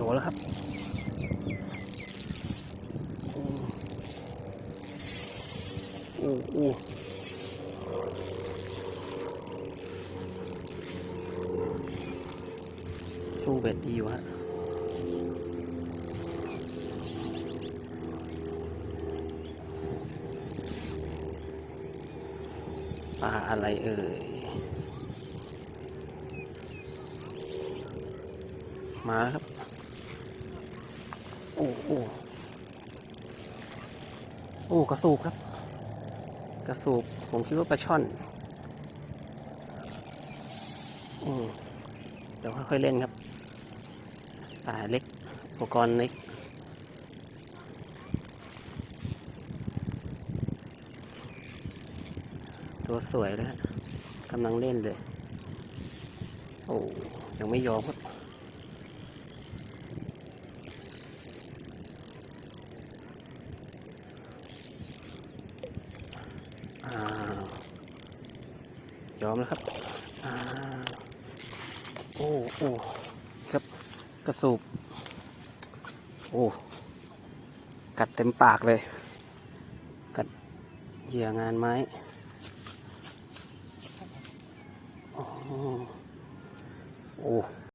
ดนแล้วครับโอ้โอ้สู้เบ็ดดีอยู่ฮะปลาอะไรเอ่ย มาแล้วครับ โอ้โอ้โอ้กระสูบครับ กระสูบผมคิดว่าปลาช่อนอืมเดี๋ยวค่อยๆเล่นครับปลาเล็กอุปกรณ์เล็กตัวสวยแล้วกำลังเล่นเลย โอ้ยังไม่ยอมครับ ยอมแล้วครับอโอ้โอ้ครับกระสูบโอ้กัดเต็มปากเลย กัดเหยื่องานไม้โอ้โหโอ้